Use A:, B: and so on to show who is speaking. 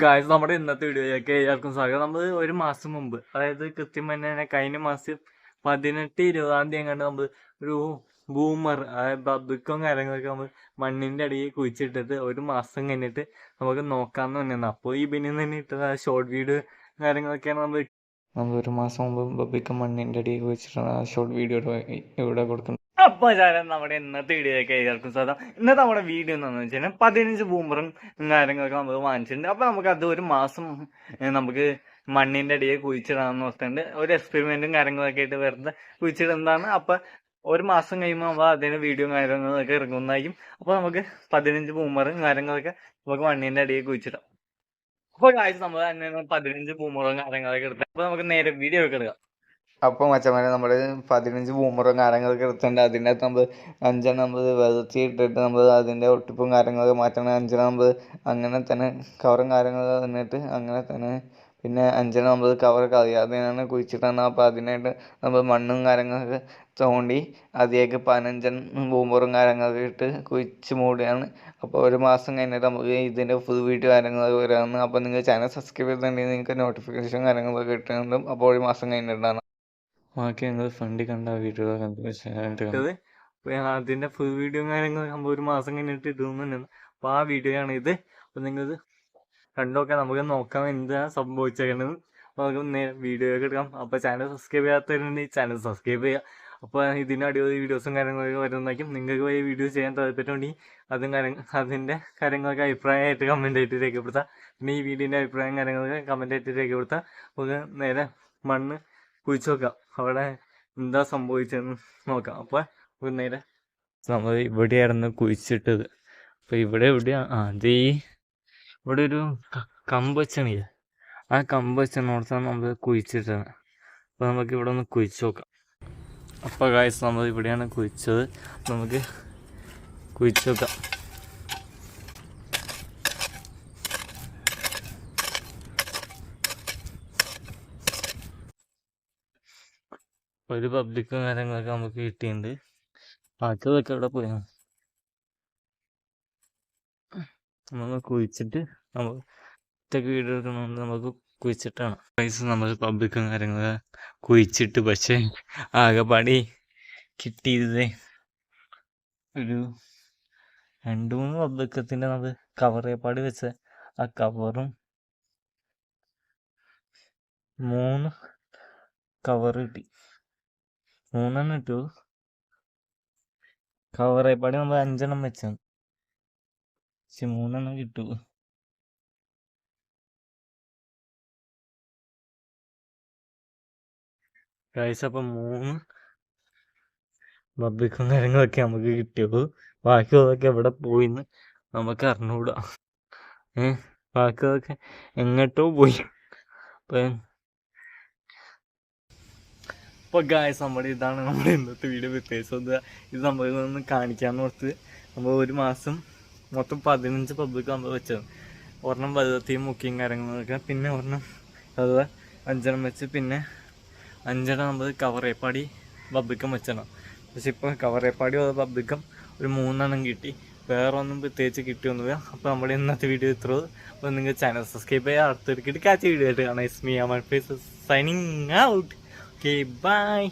A: Guys നമ്മുടെ ഇന്നത്തെ വീഡിയോയിലേക്ക് എല്ലാവർക്കും സ്വാഗതം. നമ്മൾ ഒരു മാസം മുമ്പ് അതായത് കൃത്യം തന്നെ കഴിഞ്ഞ മാസം പതിനെട്ട് ഇരുപതാം തീയതി കണ്ട് നമ്മൾ ഒരു ബൂമർ അതായത് ബബിക്കും കാര്യങ്ങളൊക്കെ നമ്മൾ മണ്ണിന്റെ അടിയിൽ കുഴിച്ചിട്ടിട്ട് ഒരു മാസം കഴിഞ്ഞിട്ട് നമുക്ക് നോക്കാമെന്ന് തന്നെയാണ് അപ്പോൾ ഈ പിന്നെ തന്നെ ഇട്ട ഷോർട്ട് വീഡിയോ കാര്യങ്ങളൊക്കെയാണ് നമ്മൾ നമ്മൾ ഒരു മാസം മുമ്പ് ബബിക്കും മണ്ണിന്റെ അടിയിൽ കുഴിച്ചിട്ടാണ് ആ ഷോർട്ട് വീഡിയോ ഇവിടെ കൊടുക്കുന്നത് അപ്പൊ ചാരം നമ്മുടെ ഇന്നത്തെ വീഡിയോയിലേക്ക് എല്ലാവർക്കും സ്വാഗതം. ഇന്നത്തെ നമ്മുടെ വീഡിയോ എന്താണെന്ന് വെച്ച് കഴിഞ്ഞാൽ പതിനഞ്ച് ബൂമറും കാര്യങ്ങളൊക്കെ നമ്മൾ വാങ്ങിച്ചിട്ടുണ്ട്. അപ്പൊ നമുക്ക് അത് ഒരു മാസം നമുക്ക് മണ്ണിന്റെ അടിയെ കുഴിച്ചിടാന്ന് ഓർത്തുണ്ട് ഒരു എക്സ്പെരിമെന്റും കാര്യങ്ങളൊക്കെ ആയിട്ട് വെറുതെ കുഴിച്ചിടുന്നതാണ്. അപ്പൊ ഒരു മാസം കഴിയുമ്പോൾ നമ്മൾ അതിന് വീഡിയോ കാര്യങ്ങളൊക്കെ ഇറങ്ങുന്നതായിരിക്കും. അപ്പൊ നമുക്ക് പതിനഞ്ച് ബൂമറും കാര്യങ്ങളൊക്കെ നമുക്ക് മണ്ണിന്റെ അടിയെ കുഴിച്ചിടാം. അപ്പൊ കാഴ്ച നമ്മൾ തന്നെ പതിനഞ്ച് ബൂമറും കാര്യങ്ങളൊക്കെ എടുത്താൽ അപ്പൊ നമുക്ക് നേരെ വീഡിയോ ഒക്കെ എടുക്കാം.
B: അപ്പോൾ മച്ചന്മാരെ നമ്മൾ പതിനഞ്ച് ബൂമറും കാര്യങ്ങളൊക്കെ എടുത്തിട്ടുണ്ട് അതിന്റെ അകത്ത് നമ്മൾ അഞ്ചെണ്ണം നമ്മൾ വെള്ളത്തി ഇട്ടിട്ട് നമ്മൾ അതിന്റെ ഒട്ടിപ്പും കാര്യങ്ങളൊക്കെ മാറ്റണം. അഞ്ചെണ്ണം നമ്മൾ അങ്ങനെ തന്നെ കവറും കാര്യങ്ങളൊക്കെ തന്നിട്ട് അങ്ങനെ തന്നെ പിന്നെ അഞ്ചെണ്ണം നമ്മൾ കവർ അറിയാതെയാണ് കുഴിച്ചിട്ടാണ് അപ്പോൾ അതിനായിട്ട് നമ്മൾ മണ്ണും കാര്യങ്ങളൊക്കെ തോണ്ടി അതിലേക്ക് പതിനഞ്ചെണ്ണം ബൂമറും കാര്യങ്ങളൊക്കെ ഇട്ട് കുഴിച്ച് മൂടുകയാണ്. അപ്പോൾ ഒരു മാസം കഴിഞ്ഞിട്ട് നമുക്ക് ഇതിന്റെ ഫുൾ വീഡിയോ കാര്യങ്ങളൊക്കെ വരാമെന്ന് അപ്പോൾ നിങ്ങൾ ചാനൽ സബ്സ്ക്രൈബ് ചെയ്തിട്ടുണ്ടെങ്കിൽ നിങ്ങൾക്ക് നോട്ടിഫിക്കേഷൻ കാര്യങ്ങളൊക്കെ കിട്ടുന്നുണ്ട്. അപ്പോൾ ഒരു മാസം കഴിഞ്ഞിട്ടാണ്.
A: ബാക്കി ഞങ്ങൾ ഫ്രണ്ടിൽ കണ്ട വീഡിയോ കണ്ടത് അതിന്റെ ഫുൾ വീഡിയോ കാര്യങ്ങൾ നമ്മൾ ഒരു മാസം കഴിഞ്ഞിട്ട് ഇടുന്നുണ്ട്. അപ്പൊ ആ വീഡിയോ ആണ് ഇത്. അപ്പൊ നിങ്ങൾ കണ്ടോക്കാം നമുക്ക് നോക്കാം എന്താ സംഭവിച്ചേക്കണത്. നമുക്ക് വീഡിയോ ഒക്കെ എടുക്കാം. അപ്പൊ ചാനൽ സബ്സ്ക്രൈബ് ചെയ്യാത്തവരുണ്ടെങ്കിൽ ചാനൽ സബ്സ്ക്രൈബ് ചെയ്യുക അപ്പൊ ഇതിന് അടിപൊളി വീഡിയോസും കാര്യങ്ങളൊക്കെ വരുന്നതായിരിക്കും. നിങ്ങൾക്ക് പോയി വീഡിയോ ചെയ്യാൻ താല്പര്യമുണ്ടെങ്കിൽ അതും കാര്യങ്ങൾ അതിന്റെ കാര്യങ്ങളൊക്കെ അഭിപ്രായമായിട്ട് കമന്റ് ആയിട്ട് രേഖപ്പെടുത്താം. പിന്നെ ഈ വീഡിയോന്റെ അഭിപ്രായം കാര്യങ്ങളൊക്കെ കമന്റ് ആയിട്ട് രേഖപ്പെടുത്താം. നമുക്ക് നേരെ മണ്ണ് കുഴിച്ചു നോക്കാം അവിടെ എന്താ സംഭവിച്ചതെന്ന് നോക്കാം. അപ്പോൾ ഒരു നേരെ നമ്മൾ ഇവിടെയായിരുന്നു കുഴിച്ചിട്ടത്. അപ്പോൾ ഇവിടെ എവിടെയാ? ഇത് ഈ ഇവിടെ ഒരു കമ്പ് വെച്ചണില്ല ആ കമ്പ് വെച്ചോടത്താണ് നമ്മൾ കുഴിച്ചിട്ടത്. അപ്പോൾ നമുക്ക് ഇവിടെ ഒന്ന് കുഴിച്ചു നോക്കാം. അപ്പോൾ കാഴ്ച നമ്മൾ ഇവിടെയാണ് കുഴിച്ചത്. നമുക്ക് കുഴിച്ചു നോക്കാം. ഒരു പബ്ലിക്കും കാര്യങ്ങളൊക്കെ നമുക്ക് കിട്ടിയിട്ടുണ്ട്. ബാക്കിയുള്ളതൊക്കെ ഇവിടെ പോയി? നമ്മൾ കുഴിച്ചിട്ട് നമ്മൾ ഒറ്റയ്ക്ക് വീഡിയോ എടുക്കണമെന്ന് നമുക്ക് കുഴിച്ചിട്ടാണ്. പൈസ നമ്മൾ പബ്ലിക്കും കാര്യങ്ങളൊക്കെ കുഴിച്ചിട്ട് പക്ഷേ പണി കിട്ടിയത് ഒരു രണ്ട് മൂന്ന് പബ്ലിക്കത്തിന്റെ നമ്മൾ പാടി വെച്ച ആ കവറും മൂന്ന് കവർ കിട്ടി. മൂന്നെണ്ണം ഇട്ടു. കവറേപ്പാടി നമ്മൾ അഞ്ചെണ്ണം വെച്ചാണ് പക്ഷെ മൂന്നെണ്ണം കിട്ടു. ഗൈസ് അപ്പം മൂന്ന് ബബിക്കും കാര്യങ്ങളൊക്കെ നമുക്ക് കിട്ടിയോ ബാക്കിയുള്ളതൊക്കെ എവിടെ പോയിന്ന് നമുക്ക് അറിഞ്ഞുകൂടാ ഏ? ബാക്കിയുള്ളതൊക്കെ എങ്ങോട്ടോ പോയി. അപ്പം അപ്പോൾ ഗായസ് നമ്മുടെ ഇതാണ് നമ്മുടെ ഇന്നത്തെ വീഡിയോ വ്യത്യാസം ഇത് നമ്മളിൽ നിന്ന് കാണിക്കാന്ന് ഓർത്ത് നമ്മൾ ഒരു മാസം മൊത്തം പതിനഞ്ച് പബ്ലിക് നമ്മൾ വെച്ചത്. ഒരെണ്ണം വലുതത്തെയും മുക്കിയും കാര്യങ്ങളൊക്കെ പിന്നെ ഒരെണ്ണം അത് അഞ്ചെണ്ണം വെച്ച് പിന്നെ അഞ്ചെണ്ണം നമ്മൾ കവറേപ്പാടി പബ്ലിക്കം വെച്ചണം പക്ഷെ ഇപ്പോൾ കവറേപ്പാടി പബ്ലിക്കം ഒരു മൂന്നെണ്ണം കിട്ടി. വേറെ ഒന്നും പ്രത്യേകിച്ച് കിട്ടിയൊന്നുമില്ല. അപ്പോൾ നമ്മുടെ ഇന്നത്തെ വീഡിയോ ഇത്ര അപ്പോൾ നിങ്ങൾ ചാനൽ സബ്സ്ക്രൈബ് ചെയ്യുക അടുത്തൊരു കാച്ച വീഡിയോ ആയിട്ട് കാണാം. Ismi my face signing out okay bye